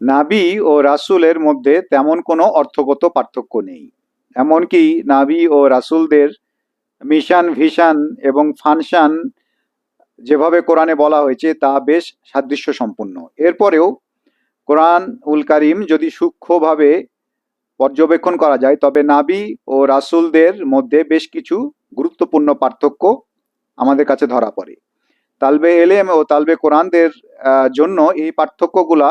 নাবি ও রাসূলের মধ্যে তেমন কোনো অর্থগত পার্থক্য নেই। এমনকি নাবি ও রাসুলদের মিশান, ভিশন এবং ফাংশন যেভাবে কোরআনে বলা হয়েছে তা বেশ সাদৃশ্য সম্পূর্ণ এরপরেও কোরআন উল কারিম যদি সূক্ষ্মভাবে পর্যবেক্ষণ করা যায়, তবে নাবি ও রাসূলদের মধ্যে বেশ কিছু গুরুত্বপূর্ণ পার্থক্য আমাদের কাছে ধরা পড়ে। তালবে এলেম ও তালবে কোরআনদের জন্য এই পার্থক্যগুলা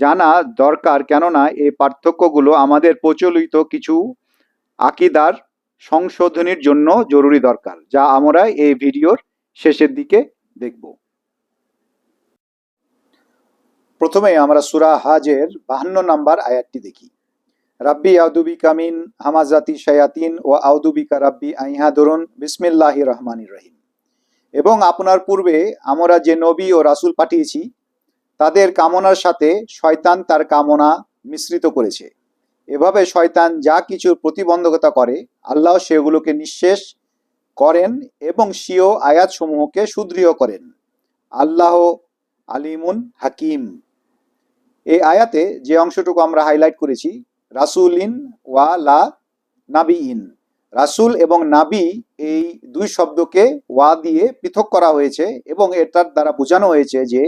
জানা দরকার কেননা এই পার্থক্যগুলো আমাদের প্রচলিত কিছু আকিদার সংশোধনীর জন্য জরুরি দরকার, যা আমরা এই ভিডিওর শেষের দিকে দেখব। প্রথমে আমরা সুরা হাজের বাহান্ন নাম্বার আয়াতটি দেখি। রাব্বি আউদুবি কামিন হামাজাতি শায়াতিন ও আউদুবিকা রাব্বি আইহা ধরুন বিসমিল্লাহ রহমানির রহিম। এবং আপনার পূর্বে আমরা যে নবী ও রাসূল পাঠিয়েছি তাদের কামনার সাথে শয়তান তার কামনা মিশ্রিত করেছে। এভাবে শয়তান যা কিছু প্রতিবন্ধকতা করে, আল্লাহ সেগুলোকে নিঃশেষ করেন এবং স্বীয় আয়াতসমূহকে সুদৃঢ় করেন। আল্লাহ আলিমুন হাকিম। এই আয়াতে যে অংশটুকু আমরা হাইলাইট করেছি, রাসুলিন ওয়া লা নাবি ইন রাসুল এবং নাবি এই দুই শব্দকে ওয়া দিয়ে পৃথক করা হয়েছে এবং এটার দ্বারা বোঝানো হয়েছে যে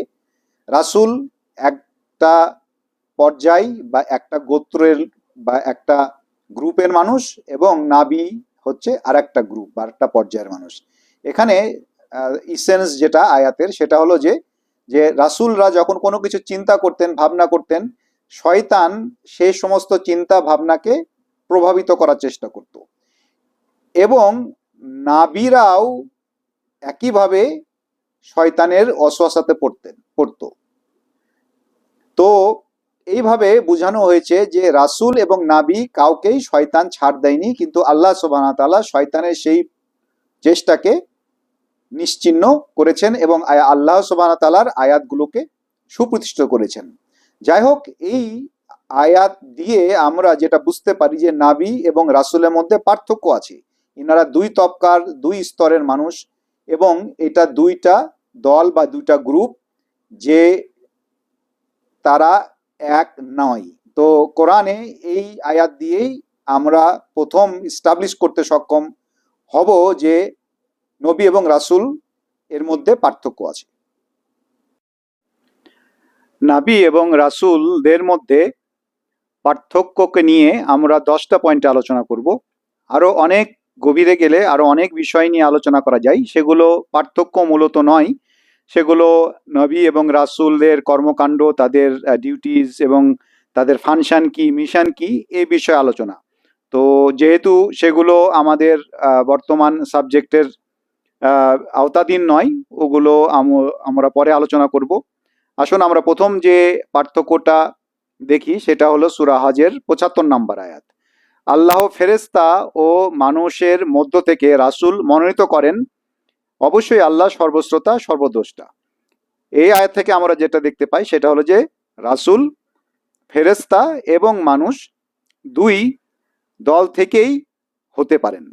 রাসুল একটা পর্যায় বা একটা গোত্রের বা একটা গ্রুপের মানুষ এবং নাবি হচ্ছে আর একটা গ্রুপ বা একটা পর্যায়ের মানুষ। এখানে ইসেন্স যেটা আয়াতের সেটা হলো যে যে রাসূলরা যখন কোনো কিছু চিন্তা করতেন, ভাবনা করতেন, শয়তান সেই সমস্ত চিন্তা ভাবনাকে প্রভাবিত করার চেষ্টা করত। এবং নাবিরাও একইভাবে শয়তানের অশ্বাসাতে পড়তেন পড়তো। তো এইভাবে বোঝানো হয়েছে যে রাসূল এবং নাবি কাউকেই শয়তান ছাড় দেয়নি, কিন্তু আল্লাহ ওয়া শয়তানের সেই চেষ্টাকে নিশ্চিহ্ন করেছেন এবং আল্লাহ তাআলার আয়াতগুলোকে সুপ্রতিষ্ঠিত করেছেন। যাই হোক, এই আয়াত দিয়ে আমরা যেটা বুঝতে পারি যে নাবি এবং রাসূলের মধ্যে পার্থক্য আছে। ইনারা দুই তবকার দুই স্তরের মানুষ এবং এটা দুইটা দল বা দুটা গ্রুপ যে তারা এক নয়। তো কোরআনে এই আয়াত দিয়েই আমরা প্রথম স্টাবলিশ করতে সক্ষম হব যে নবী এবং রাসুল এর মধ্যে পার্থক্য আছে। নাবি এবং রাসূলদের মধ্যে পার্থক্যকে নিয়ে আমরা দশটা পয়েন্টে আলোচনা করব। আরও অনেক গভীরে গেলে আরও অনেক বিষয় নিয়ে আলোচনা করা যায়। সেগুলো পার্থক্য মূলত নয়। সেগুলো নবী এবং রাসূলদের কর্মকাণ্ড, তাদের ডিউটিস এবং তাদের ফাংশন কি মিশন কি এই বিষয়ে আলোচনা। তো যেহেতু সেগুলো আমাদের বর্তমান সাবজেক্টের আওতাধীন নয়, ওগুলো আম- আমরা পরে আলোচনা করব। আসুন আমরা প্রথম যে পার্থক্যটা দেখি, সেটা হলো সুরাহাজের পঁচাত্তর নাম্বার আয়াত। আল্লাহ ফেরেস্তা ও মানুষের মধ্য থেকে রাসূল মনোনীত করেন অবশ্যই আল্লাহ সর্বশ্রোতা, সর্বদ্রষ্টা। এই আয়াত থেকে আমরা যেটা দেখতে পাই সেটা হলো যে রাসূল ফেরেস্তা এবং মানুষ দুই দল থেকেই হতে পারেন।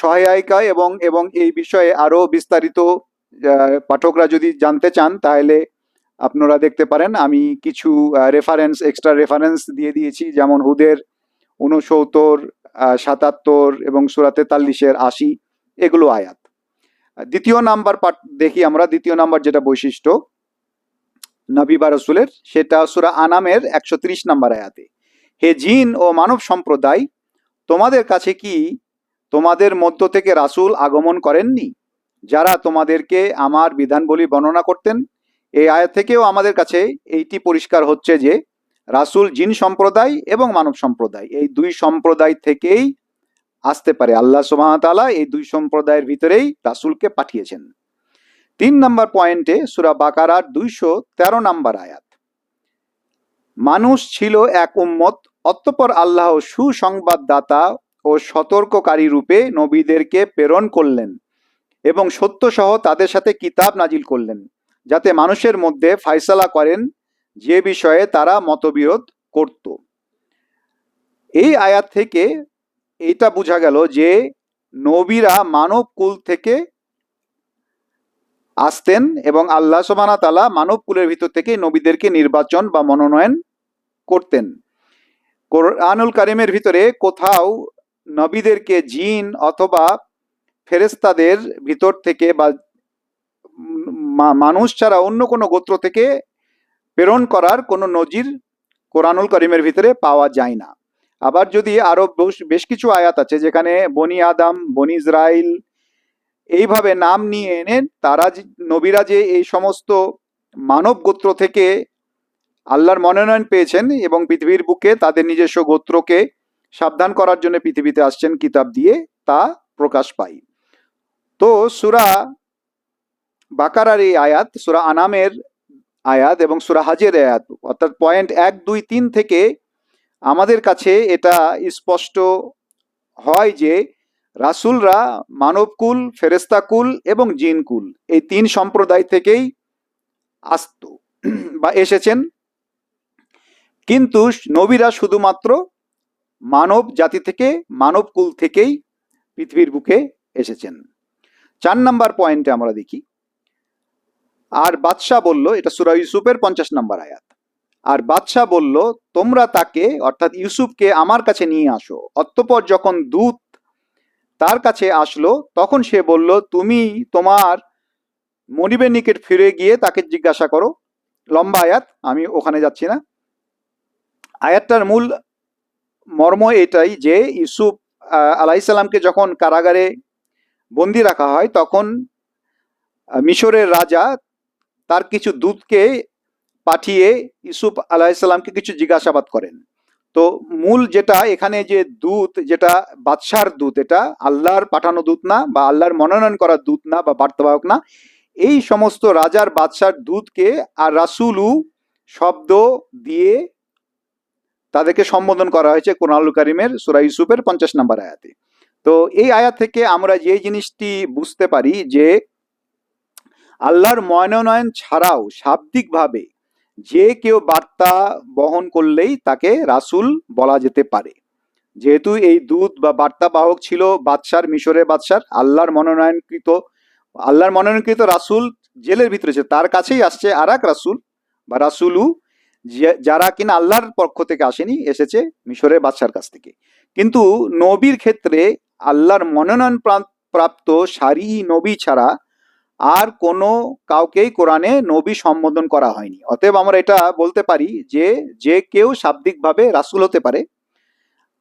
সহায়িকা এবং এবং এই বিষয়ে আরও বিস্তারিত পাঠকরা যদি জানতে চান তাহলে আপনারা দেখতে পারেন। আমি কিছু রেফারেন্স এক্সট্রা রেফারেন্স দিয়ে দিয়েছি। যেমন হুদের উনসত্তর সাতাত্তর এবং সুরা তেতাল্লিশের আশি। এগুলো আয়াত। দ্বিতীয় নাম্বার পাঠ দেখি আমরা, দ্বিতীয় নাম্বার যেটা বৈশিষ্ট্য, নবী বা রসুলের, সেটা সুরা আনামের একশো ত্রিশ নাম্বার আয়াতে। হে জিন ও মানব সম্প্রদায়, তোমাদের কাছে কি তোমাদের মধ্য থেকে রাসূল আগমন করেননি? যারা তোমাদেরকে আমার বিধানবলী বর্ণনা করতেন, এই আয়াত থেকেও আমাদের কাছে এইটি পরিষ্কার হচ্ছে যে, রাসূল জিন সম্প্রদায় এবং মানব সম্প্রদায়, এই দুই সম্প্রদায় থেকেই আসতে পারে। আল্লাহ ওয়া এই দুই সম্প্রদায়ের ভিতরেই রাসুলকে পাঠিয়েছেন। তিন নম্বর পয়েন্টে সুরা বাকারার দুইশো তেরো নম্বর আয়াত। মানুষ ছিল এক উম্মত, অতঃপর আল্লাহ সুসংবাদদাতা ও সতর্ককারী রূপে নবীদেরকে প্রেরণ করলেন এবং সত্য সহ তাদের সাথে কিতাব নাজিল করলেন, যাতে মানুষের মধ্যে ফায়সালা করেন যে বিষয়ে তারা মতবিরোধ করত। এই আয়াত থেকে এটা বোঝা গেল যে নবীরা মানব কুল থেকে আসতেন এবং আল্লাহ সোবানা তালা মানব কুলের ভিতর থেকে নবীদেরকে নির্বাচন বা মনোনয়ন করতেন। কোরআনুল কারিমের ভিতরে কোথাও নবীদেরকে জিন অথবা ফেরেস্তাদের ভিতর থেকে বা মানুষ ছাড়া অন্য কোনো গোত্র থেকে প্রেরণ করার কোনো নজির কোরআনুল করিমের ভিতরে পাওয়া যায় না। আবার যদি আরও বেশ- কিছু আয়াত আছে যেখানে বনি আদম, বনি ইসরাইল এইভাবে নাম নিয়ে এনে তারা নবীরা যে এই সমস্ত মানব গোত্র থেকে আল্লাহর মনোনয়ন পেয়েছেন এবং পৃথিবীর বুকে তাদের নিজস্ব গোত্রকে সাবধান করার জন্য পৃথিবীতে আসছেন কিতাব দিয়ে, তা প্রকাশ পায় তো সুরা বাকারার এই আয়াত, সুরা আনামের আয়াত এবং সুরা হাজের আয়াত, অর্থাৎ পয়েন্ট এক দুই তিন থেকে আমাদের কাছে এটা স্পষ্ট হয় যে রাসূলরা মানবকুল ফেরেস্তাকুল এবং জিনকুল এই তিন সম্প্রদায় থেকেই আসত বা এসেছেন। কিন্তু নবীরা শুধুমাত্র মানব জাতি থেকে, মানবকুল থেকেই পৃথিবীর বুকে এসেছেন। চার নাম্বার পয়েন্টে আমরা দেখি। আর বাদশাহ বলল, এটা সুরা ইউসুফের পঞ্চাশ নাম্বার আয়াত। আর বাদশাহ বলল, তোমরা তাকে, অর্থাৎ ইউসুফকে আমার কাছে নিয়ে আসো। অতঃপর যখন দূত তার কাছে আসলো, তখন সে বলল, তুমি তোমার মনিবের নিকট ফিরে গিয়ে তাকে জিজ্ঞাসা করো, লম্বা আয়াত, আমি ওখানে যাচ্ছি না। আয়াতটার মূল মর্ম এটাই যে ইউসুফ আলাইসাল্লামকে যখন কারাগারে বন্দি রাখা হয়, তখন মিশরের রাজা তার কিছু দূতকে পাঠিয়ে ইউসুফ আলাইসাল্লামকে কিছু জিজ্ঞাসাবাদ করেন। তো মূল যেটা এখানে যে দূত, যেটা বাদশার দূত, এটা আল্লাহর পাঠানো দূত না বা আল্লাহর মনোনয়ন করা দূত না বা বার্তাবাহক না, এই সমস্ত রাজার বাদশার দূতকে আর রাসুলু শব্দ দিয়ে তাদেরকে সম্বোধন করা হয়েছে কোরআনুল কারিমের সুরা ইউসুফের পঞ্চাশ নম্বর আয়াতে। তো এই আয়াত থেকে আমরা যে জিনিসটি বুঝতে পারি যে আল্লাহর মনোনয়ন ছাড়াও শাব্দিকভাবে যে কেউ বার্তা বহন করলেই তাকে রাসূল বলা যেতে পারে। যেহেতু এই দূত বা বার্তা বাহক ছিল বাদশার, মিশরের বাদশার, আল্লাহর মনোনয়নকৃত আল্লাহর মনোনয়নকৃত রাসূল জেলের ভিতরে ছিল, তার কাছেই আসছে আর এক রাসূল বা রাসূলু যারা কিনা আল্লাহর পক্ষ থেকে আসেনি, এসেছে মিশরের বাদশার কাছ থেকে। কিন্তু নবীর ক্ষেত্রে আল্লাহর মনোনয়ন প্রাপ- প্রাপ্ত সারি নবী ছাড়া আর কোনো কাউকেই কোরআনে নবী সম্বোধন করা হয়নি। অতএব আমরা এটা বলতে পারি যে যে কেউ শাব্দিকভাবে রাসুল হতে পারে,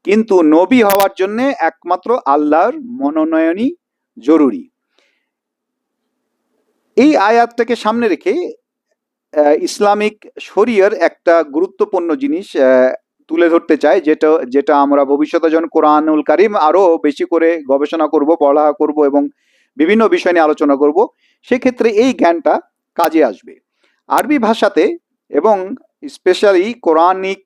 কিন্তু নবী হওয়ার জন্য একমাত্র আল্লাহর মনোনয়নই জরুরি। এই আয়াতটাকে সামনে রেখে ইসলামিক শরিয়ার একটা গুরুত্বপূর্ণ জিনিস তুলে ধরতে চাই, যেটা যেটা আমরা ভবিষ্যতে যখন কোরআনুল কারিম আরও বেশি করে গবেষণা করব পড়া করব এবং বিভিন্ন বিষয় নিয়ে আলোচনা করব সেক্ষেত্রে এই জ্ঞানটা কাজে আসবে। আরবি ভাষাতে এবং স্পেশালি কোরআনিক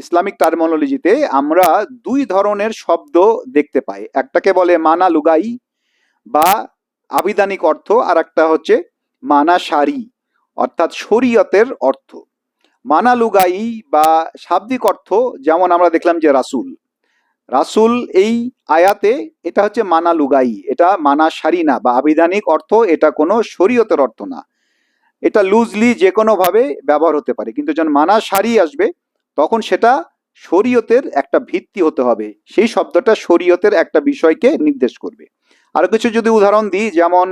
ইসলামিক টার্মোলজিতে আমরা দুই ধরনের শব্দ দেখতে পাই। একটাকে বলে মানা লুগাই বা আবিধানিক অর্থ আর একটা হচ্ছে মানা সারি, অর্থাৎ শরীয়তের অর্থ। মানা লুগাই বা শাব্দিক অর্থ, যেমন আমরা দেখলাম যে রাসূল। রাসূল এই আয়াতে এটা হচ্ছে মানা লুগাই, এটা মানা সারি না বা আবিধানিক অর্থ এটা কোনো শরীয়তের অর্থ না। এটা লুজলি যে কোনো ভাবে ব্যবহার হতে পারে, কিন্তু যখন মানা সারি আসবে, তখন সেটা শরীয়তের একটা ভিত্তি হতে হবে। সেই শব্দটা শরীয়তের একটা বিষয়কে নির্দেশ করবে। আরও কিছু যদি উদাহরণ দিই, যেমন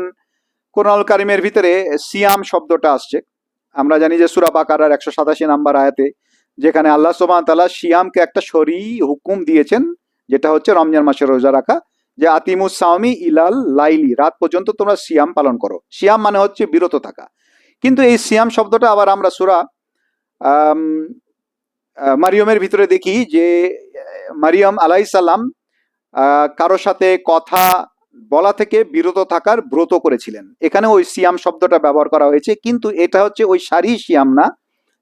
কোরআনুল কারিমের ভিতরে সিয়াম শব্দটা আসছে। আমরা জানি যে সুরা বাকারার একশো সাতাশি নাম্বার আয়াতে যেখানে আল্লাহ সোমান তালা সিয়ামকে একটা শরী হুকুম দিয়েছেন যেটা হচ্ছে রমজান মাসে রোজা রাখা, যে আতিমুস সাওমি ইলাল লাইলি, রাত পর্যন্ত তোমরা সিয়াম পালন করো। সিয়াম মানে হচ্ছে বিরত থাকা। কিন্তু এই সিয়াম শব্দটা আবার আমরা সুরা মারিয়মের ভিতরে দেখি যে, মারিয়ম আলাইসাল্লাম কারও সাথে কথা বলা থেকে বিরত থাকার ব্রত করেছিলেন। এখানে ওই সিয়াম শব্দটা ব্যবহার করা হয়েছে, কিন্তু এটা হচ্ছে ওই সারি সিয়াম না,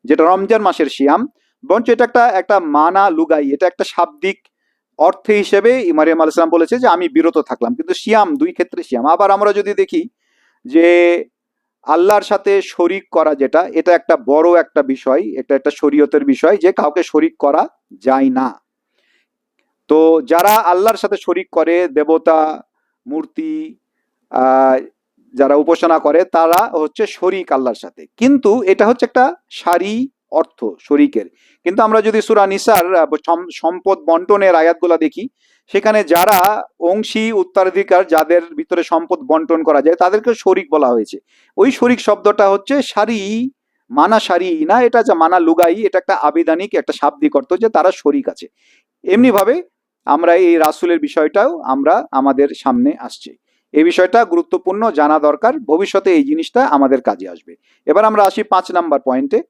যেটা রমজান মাসের সিয়াম। বরঞ্চ এটা একটা একটা মানা লুগাই, এটা একটা শাব্দিক অর্থে হিসেবে ইমারিয়াম আলাইসালাম বলেছে যে আমি বিরত থাকলাম। কিন্তু সিয়াম, দুই ক্ষেত্রে সিয়াম। আবার আমরা যদি দেখি যে আল্লাহর সাথে শরিক করা যেটা, এটা একটা বড় একটা বিষয়, এটা একটা শরীয়তের বিষয় যে কাউকে শরিক করা যায় না। তো যারা আল্লাহর সাথে শরিক করে, দেবতা, মূর্তি যারা উপাসনা করে, তারা হচ্ছে শরিক আল্লাহর সাথে। কিন্তু এটা হচ্ছে একটা সারি অর্থ শরিকের। কিন্তু আমরা যদি সুরা নিসার সম্পদ বন্টনের আয়াতগুলো দেখি, সেখানে যারা অংশী উত্তরাধিকার, যাদের ভিতরে সম্পদ বন্টন করা যায় তাদেরকে শরিক বলা হয়েছে। ওই শরিক শব্দটা হচ্ছে সারি, মানা সারি না, এটা যে মানা লুগাই, এটা একটা আবিধানিক, একটা শাব্দিক অর্থ যে তারা শরিক আছে। এমনি ভাবে আমরা এই রাসুলের বিষয়টাও আমরা আমাদের সামনে আসছে। এই বিষয়টা গুরুত্বপূর্ণ, জানা দরকার, ভবিষ্যতে এই জিনিসটা আমাদের কাজে আসবে। এবার আমরা আসি পাঁচ নাম্বার পয়েন্টে।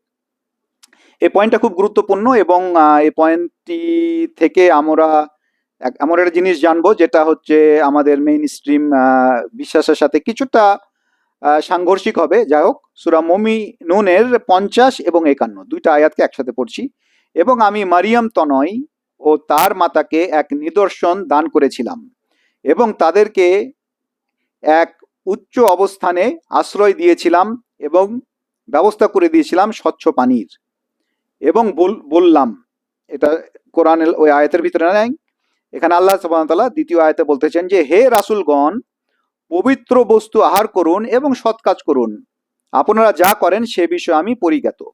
এই পয়েন্টটা খুব গুরুত্বপূর্ণ এবং এই পয়েন্টটি থেকে আমরা এমন একটা জিনিস জানব যেটা হচ্ছে আমাদের মেইন স্ট্রিম বিশ্বাসের সাথে কিছুটা সাংঘর্ষিক হবে। যাই হোক, সুরা মমি নুনের পঞ্চাশ এবং একান্ন, দুইটা আয়াতকে একসাথে পড়ছি। এবং আমি মারিয়াম তনয় ও তার মাতাকে এক নিদর্শন দান করেছিলাম এবং তাদেরকে এক উচ্চ অবস্থানে আশ্রয় দিয়েছিলাম এবং ব্যবস্থা করে দিয়েছিলাম স্বচ্ছ পানির। এবং বল- বললাম, এটা কোরআনের ওই আয়াতের ভিতরে নাই। এখানে আল্লাহ সুবহানাহু দ্বিতীয় আয়াতে বলতেছেন যে, হে রাসুলগণ, পবিত্র বস্তু আহার করুন এবং সৎ কাজ করুন। আপনারা যা করেন সে বিষয়ে আমি পরিজ্ঞাত।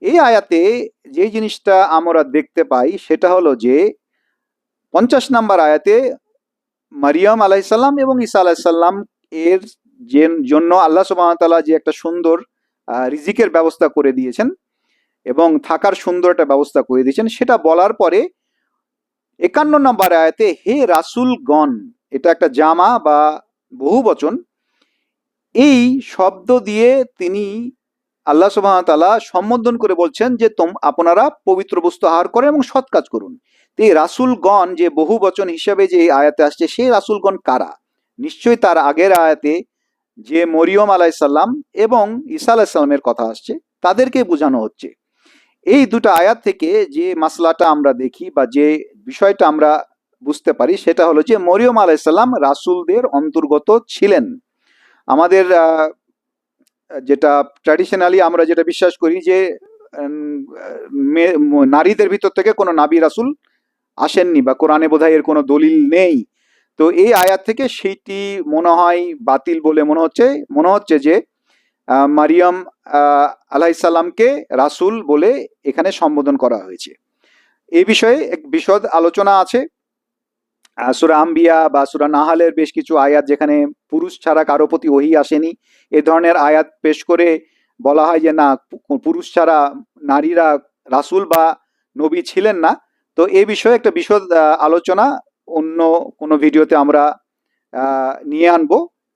এই আয়াতে যে জিনিসটা আমরা দেখতে পাই, সেটা হলো যে, পঞ্চাশ নাম্বার আয়াতে মারিয়াম আলাইসাল্লাম এবং ঈসা আলাইসাল্লাম এর জন্য আল্লাহ সুবাহতাল্লাহ যে একটা সুন্দর রিজিকের ব্যবস্থা করে দিয়েছেন এবং থাকার সুন্দর একটা ব্যবস্থা করে দিয়েছেন। সেটা বলার পরে একান্ন নম্বর আয়াতে, হে রাসুলগণ, এটা একটা জামা বা বহু বচন, এই শব্দ দিয়ে তিনি আল্লাহ সুবাহতাল্লাহ সম্বোধন করে বলছেন যে তোম, আপনারা পবিত্র বস্তু আহার করেন এবং সৎ কাজ করুন। তো এই রাসুলগণ যে বহু বচন হিসাবে যে এই আয়াতে আসছে, সেই রাসুলগণ কারা? নিশ্চয়ই তার আগের আয়াতে যে মরিয়ম আলাইসাল্লাম এবং ঈসা আলাইসাল্লামের কথা আসছে, তাদেরকে বোঝানো হচ্ছে। এই দুটো আয়াত থেকে যে মাসলাটা আমরা দেখি বা যে বিষয়টা আমরা বুঝতে পারি, সেটা হলো যে মরিয়ম আলাইসাল্লাম রাসুলদের অন্তর্গত ছিলেন। আমাদের যেটা ট্র্যাডিশনালি আমরা যেটা বিশ্বাস করি যে নারীদের ভিতর থেকে কোনো নাবি রাসুল আসেননি বা কোরআনে বোধহয় এর কোনো দলিল নেই। তো এই আয়াত থেকে সেইটি মনে হয় বাতিল বলে মনে হচ্ছে। মনে হচ্ছে যে মারিয়াম আলাইসাল্লামকে রাসুল বলে এখানে সম্বোধন করা হয়েছে। এই বিষয়ে এক বিশদ আলোচনা আছে। সূরা আম্বিয়া বা সুরা নাহালের বেশ কিছু আয়াত যেখানে পুরুষ ছাড়া কারও প্রতি ওহি আসেনি। এ ধরনের আয়াত পেশ করে বলা হয় যে, না, পুরুষ ছাড়া নারীরা রাসুল বা নবী ছিলেন না। তো এ বিষয়ে একটা বিশদ আলোচনা অন্য কোনো ভিডিওতে আমরা নিয়ে আনব।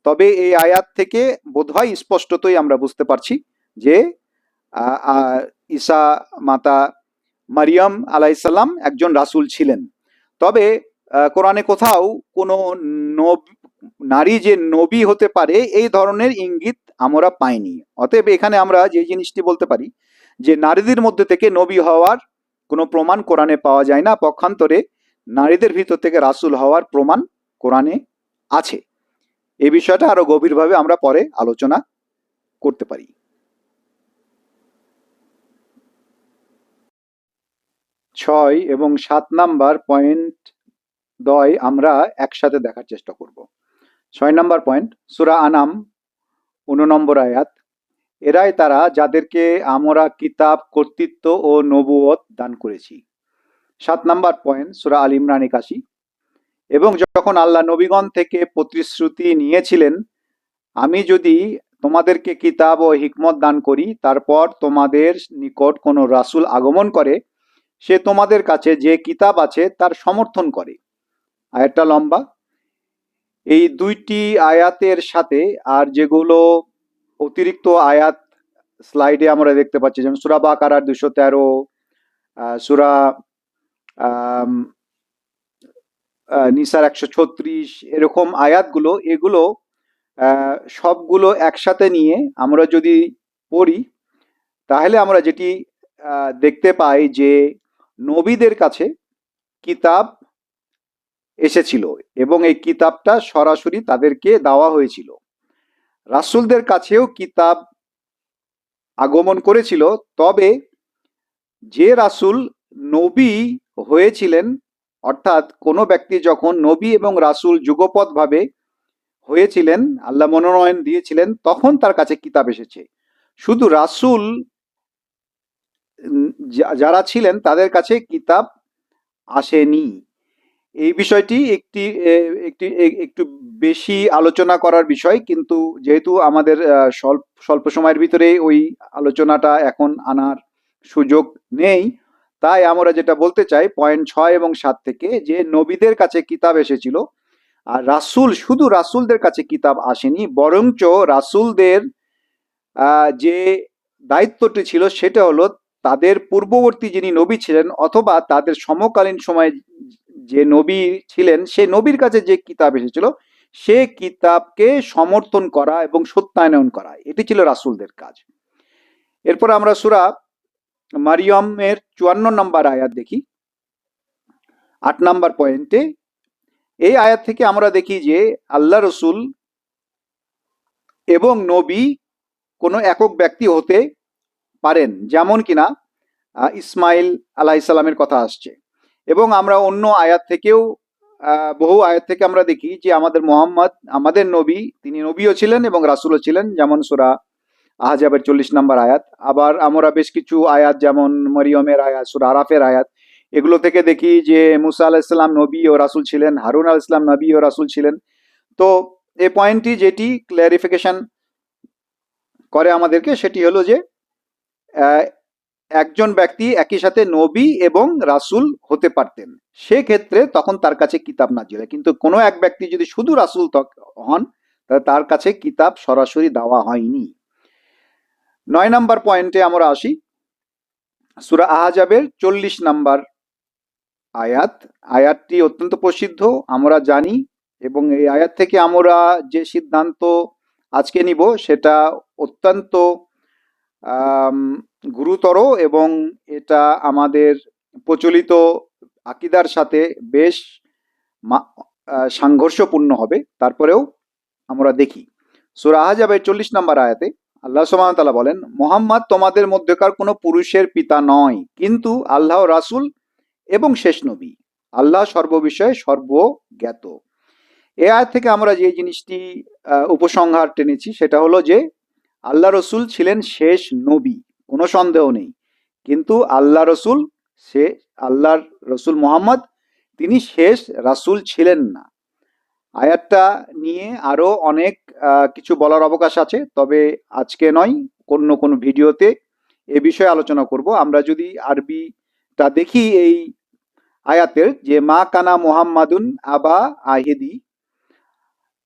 তবে এই আয়াত থেকে বোধহয় স্পষ্টতই আমরা বুঝতে পারছি। যে ঈসা মাতা মারিয়াম আলাইসাল্লাম একজন রাসূল ছিলেন। তবে কোরআনে কোথাও কোনো নারী যে নবী হতে পারে, এই ধরনের ইঙ্গিত আমরা পাইনি। অতএব এখানে আমরা যে জিনিসটি বলতে পারি, যে নারীদের মধ্যে থেকে নবী হওয়ার কোনো প্রমাণ কোরআনে পাওয়া যায় না। পক্ষান্তরে নারীদের ভিতর থেকে রাসূল হওয়ার প্রমাণ কোরআনে আছে। এই বিষয়টা আরও গভীরভাবে আমরা পরে আলোচনা করতে পারি। ছয় এবং সাত নাম্বার পয়েন্ট দয় আমরা একসাথে দেখার চেষ্টা করব। ছয় নাম্বার পয়েন্ট, সুরা আনাম উননম্বর আয়াত। এরাই তারা যাদেরকে আমরা কিতাব, কর্তৃত্ব ও নবুয়ত দান করেছি। সাত নাম্বার পয়েন্ট, সুরা আল ইমরান একাশি। এবং যখন আল্লাহ নবীগণ থেকে প্রতিশ্রুতি নিয়েছিলেন, আমি যদি তোমাদেরকে কিতাব ও হিকমত দান করি, তারপর তোমাদের নিকট কোনো রাসূল আগমন করে সে তোমাদের কাছে যে কিতাব আছে তার সমর্থন করে। আয়াতটা লম্বা। এই দুইটি আয়াতের সাথে আর যেগুলো অতিরিক্ত আয়াত স্লাইডে আমরা দেখতে পাচ্ছি, যেমন সুরা বাকারার দুশো তেরো সুরা নিসার একশো ছত্রিশ, এরকম আয়াতগুলো, এগুলো সবগুলো একসাথে নিয়ে আমরা যদি পড়ি, তাহলে আমরা যেটি দেখতে পাই যে নবীদের কাছে কিতাব এসেছিল এবং এই কিতাবটা সরাসরি তাদেরকে দেওয়া হয়েছিল। রাসূলদের কাছেও কিতাব আগমন করেছিল, তবে যে রাসূল নবী হয়েছিলেন, অর্থাৎ কোনো ব্যক্তি যখন নবী এবং রাসূল যুগপৎভাবে হয়েছিলেন, আল্লাহ মনোনয়ন দিয়েছিলেন, তখন তার কাছে কিতাব এসেছে। শুধু রাসূল যারা ছিলেন তাদের কাছে কিতাব আসেনি। এই বিষয়টি একটি একটি একটু বেশি আলোচনা করার বিষয়, কিন্তু যেহেতু আমাদের স্বল্প স্বল্প সময়ের ভিতরে ওই আলোচনাটা এখন আনার সুযোগ নেই, তাই আমরা যেটা বলতে চাই, পয়েন্ট ছয় এবং সাত থেকে যে নবীদের কাছে কিতাব এসেছিল, আর রাসূল, শুধু রাসূলদের কাছে কিতাব আসেনি, বরঞ্চ রাসূলদের যে দায়িত্বটি ছিল সেটা হলো তাদের পূর্ববর্তী যিনি নবী ছিলেন অথবা তাদের সমকালীন সময়ে যে নবী ছিলেন, সে নবীর কাছে যে কিতাব এসেছিল, সে কিতাবকে সমর্থন করা এবং সত্যায়ন করা, এটি ছিল রাসুলদের কাজ। এরপর আমরা সুরা মারিয়মের চুয়ান্ন নম্বর আয়াত দেখি। আট নম্বর পয়েন্টে এই আয়াত থেকে আমরা দেখি যে আল্লাহ রসুল এবং নবী কোনো একক ব্যক্তি হতে পারেন, যেমন কিনা ইসমাইল আলাহিসাল্লামের কথা আসছে। এবং আমরা অন্য আয়াত থেকেও বহু আয়াত থেকে আমরা দেখি যে আমাদের মোহাম্মদ, আমাদের নবী, তিনি নবীও ছিলেন এবং রাসুলও ছিলেন, যেমন সুরা আহজাবের চল্লিশ নম্বর আয়াত। আবার আমরা বেশ কিছু আয়াত, যেমন মরিয়মের আয়াত, সুরা আরাফের আয়াত, এগুলো থেকে দেখি যে মুসা আলাহিসাল্লাম নবী ও রাসুল ছিলেন, হারুন আল ইসলাম নবী ও রাসুল ছিলেন। তো এই পয়েন্টটি যেটি ক্ল্যারিফিকেশন করে আমাদেরকে, সেটি হলো যে একজন ব্যক্তি একই সাথে নবী এবং রাসূল হতে পারতেন। সেক্ষেত্রে তখন তার কাছে কিতাব নাজিল হয়। কিন্তু কোনো এক ব্যক্তি যদি শুধু রাসূল হন, তাহলে তার কাছে কিতাব সরাসরি দেওয়া হয়নি। নয় নাম্বার পয়েন্টে আমরা আসি। সুরা আহাজাবের চল্লিশ নাম্বার আয়াত। আয়াতটি অত্যন্ত প্রসিদ্ধ, আমরা জানি, এবং এই আয়াত থেকে আমরা যে সিদ্ধান্ত আজকে নিব, সেটা অত্যন্ত গুরুতর এবং এটা আমাদের প্রচলিত আকিদার সাথে বেশ সাংঘর্ষপূর্ণ হবে। তারপরেও আমরা দেখি। সুরা আহাজাবের চল্লিশ নম্বর আয়াতে আল্লাহ সুবহানাহু বলেন, মোহাম্মদ তোমাদের মধ্যেকার কোনো পুরুষের পিতা নয়, কিন্তু আল্লাহ রাসূল এবং শেষ নবী। আল্লাহ সর্ববিষয়ে সর্বজ্ঞাত। এ আয়াত থেকে আমরা যে জিনিসটি উপসংহার টেনেছি, সেটা হলো যে আল্লাহ রসুল ছিলেন শেষ নবী, কোনো সন্দেহ নেই। কিন্তু আল্লাহ রসুল সে আল্লাহর রসুল মোহাম্মদ, তিনি শেষ রাসূল ছিলেন না। আয়াতটা নিয়ে আরও অনেক কিছু বলার অবকাশ আছে, তবে আজকে নয়, অন্য কোনো ভিডিওতে এ বিষয়ে আলোচনা করব। আমরা যদি আরবিটা দেখি এই আয়াতের, যে মা কানা মোহাম্মাদুন আবা আহিদি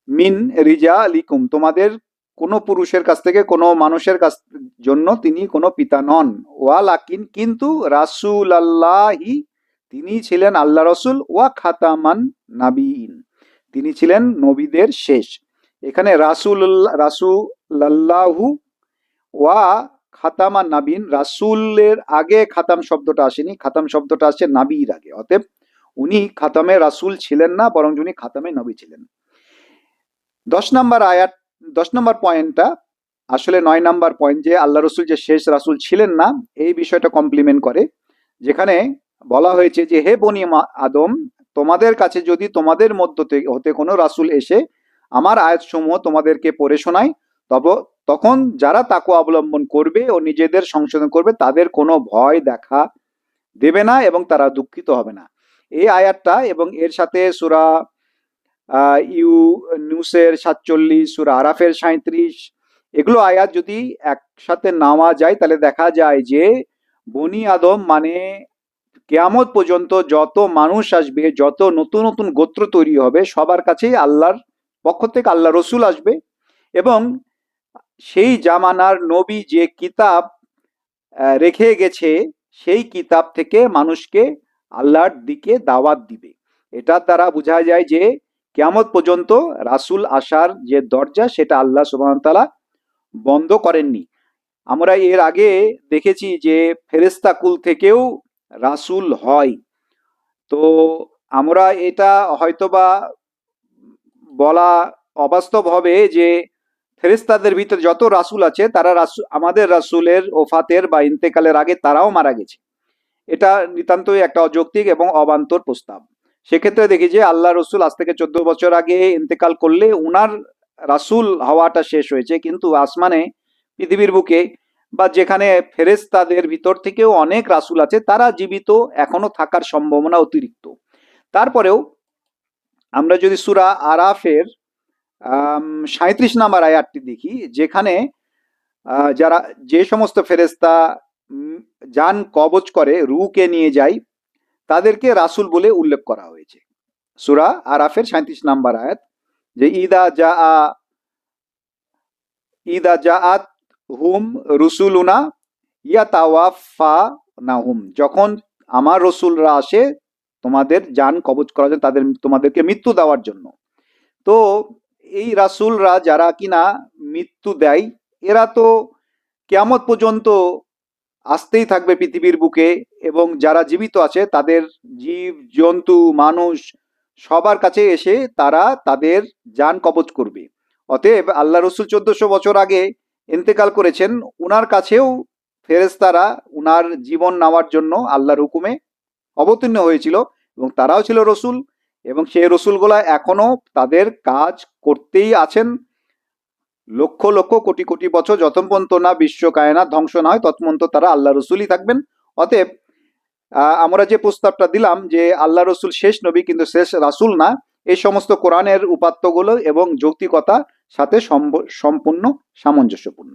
মিন রিজা লিকুম তোমাদের কোনো পুরুষের কাছ থেকে, কোনো মানুষের কাছ জন্য তিনি কোনো পিতা নন। ওয়া লাকিন কিন্তু রাসুল আল্লাহি তিনি ছিলেন আল্লাহ রসুল, ওয়া খাতামান নাবিন তিনি ছিলেন নবীদের শেষ। এখানে রাসুল রাসুলাল্লাহু ওয়া খাতামান নাবিন রাসুলের আগে খাতাম শব্দটা আসেনি, খাতাম শব্দটা আসছে নাবির আগে। অতএব উনি খাতামে রাসুল ছিলেন না বরং উনি খাতামে নবী ছিলেন। দশ নম্বর আয়াত দশ নম্বর পয়েন্টটা আসলে নয় নাম্বার পয়েন্ট যে আল্লাহ রসুল যে শেষ রাসুল ছিলেন না, এই বিষয়টা কমপ্লিমেন্ট করে। যেখানে বলা হয়েছে যে, হে বনি আদম, তোমাদের কাছে যদি তোমাদের মধ্য হতে কোনো রাসুল এসে আমার আয়াতসমূহ তোমাদেরকে পড়ে শোনায়, তব, তখন যারা তাকে অবলম্বন করবে ও নিজেদের সংশোধন করবে, তাদের কোনো ভয় দেখা দেবে না এবং তারা দুঃখিত হবে না। এই আয়াতটা এবং এর সাথে সুরা ইউ নিউসের সাতচল্লিশ, সুরা আরাফের সাঁত্রিশ এগুলো আয়াত যদি একসাথে নেওয়া যায়, তাহলে দেখা যায় যে বনি আদম মানে কেয়ামত পর্যন্ত যত মানুষ আসবে, যত নতুন নতুন গোত্র তৈরি হবে, সবার কাছেই আল্লাহর পক্ষ থেকে আল্লাহ রসুল আসবে এবং সেই জামানার নবী যে কিতাব রেখে গেছে, সেই কিতাব থেকে মানুষকে আল্লাহর দিকে দাওয়াত দিবে। এটার দ্বারা বোঝা যায় যে কেয়ামত পর্যন্ত রাসূল আসার যে দরজা, সেটা আল্লাহ সুবহান তাআলা বন্ধ করেননি। আমরা এর আগে দেখেছি যে ফেরেস্তা কুল থেকেও রাসূল হয়। তো আমরা এটা হয়তোবা বলা অবাস্তব হবে যে ফেরেস্তাদের ভিতরে যত রাসূল আছে, তারা রাসূল আমাদের রাসূলের ওফাতের বা ইন্তেকালের আগে তারাও মারা গেছে। এটা নিতান্তই একটা অযৌক্তিক এবং অবান্তর প্রস্তাব। সেক্ষেত্রে দেখি যে আল্লাহ রসুল আজ থেকে চোদ্দ বছর আগে ইন্তেকাল করলে উনার রাসূল হওয়াটা শেষ হয়েছে। কিন্তু আসমানে পৃথিবীর বুকে বা যেখানে ফেরেশতাদের ভিতর থেকেও অনেক রাসূল আছে তারা জীবিত এখনও থাকার সম্ভাবনা অতিরিক্ত। তারপরেও আমরা যদি সুরা আরাফের সাঁত্রিশ নাম্বার আয়াতটি দেখি যেখানে যারা যে সমস্ত ফেরেশতা উম, যান কবচ করে রুকে নিয়ে যায় তাদেরকে রাসূল বলে উল্লেখ করা হয়েছে। সূরা আরাফের সাঁত্রিশ নাম্বার আয়াত, যে ইদা যা আ ইদা যা জাআত হুম রুসুলুনা ইয়া তাওয়াফা না হুম যখন আমার রসুলরা আসে, তোমাদের যান কবজ করার জন্য, তাদের, তোমাদেরকে মৃত্যু দেওয়ার জন্য। তো এই রাসূলরা যারা কিনা মৃত্যু দেয়, এরা তো কেয়ামত পর্যন্ত আসতেই থাকবে পৃথিবীর বুকে এবং যারা জীবিত আছে, তাদের জীব, জন্তু, মানুষ সবার কাছে এসে তারা তাদের যান কবজ করবে। অতএব আল্লাহ রসুল চোদ্দশো বছর আগে ইন্তেকাল করেছেন, উনার কাছেও ফেরেশতারা উনার জীবন নেওয়ার জন্য আল্লাহর হুকুমে অবতীর্ণ হয়েছিল এবং তারাও ছিল রসুল এবং সেই রসুলগুলা এখনও তাদের কাজ করতেই আছেন। লক্ষ লক্ষ কোটি কোটি বছর যতপন্ত না বিশ্ব কায়না ধ্বংস না হয় ততক্ষণ তারা আল্লাহ রসুলই থাকবেন। অতএব আমরা যে প্রস্তাবটা দিলাম যে আল্লাহ রসুল শেষ নবী কিন্তু শেষ রাসুল না, এই সমস্ত কোরআনের উপাত্তগুলো এবং যৌক্তিকতা সাথে সম্পূর্ণ সামঞ্জস্যপূর্ণ।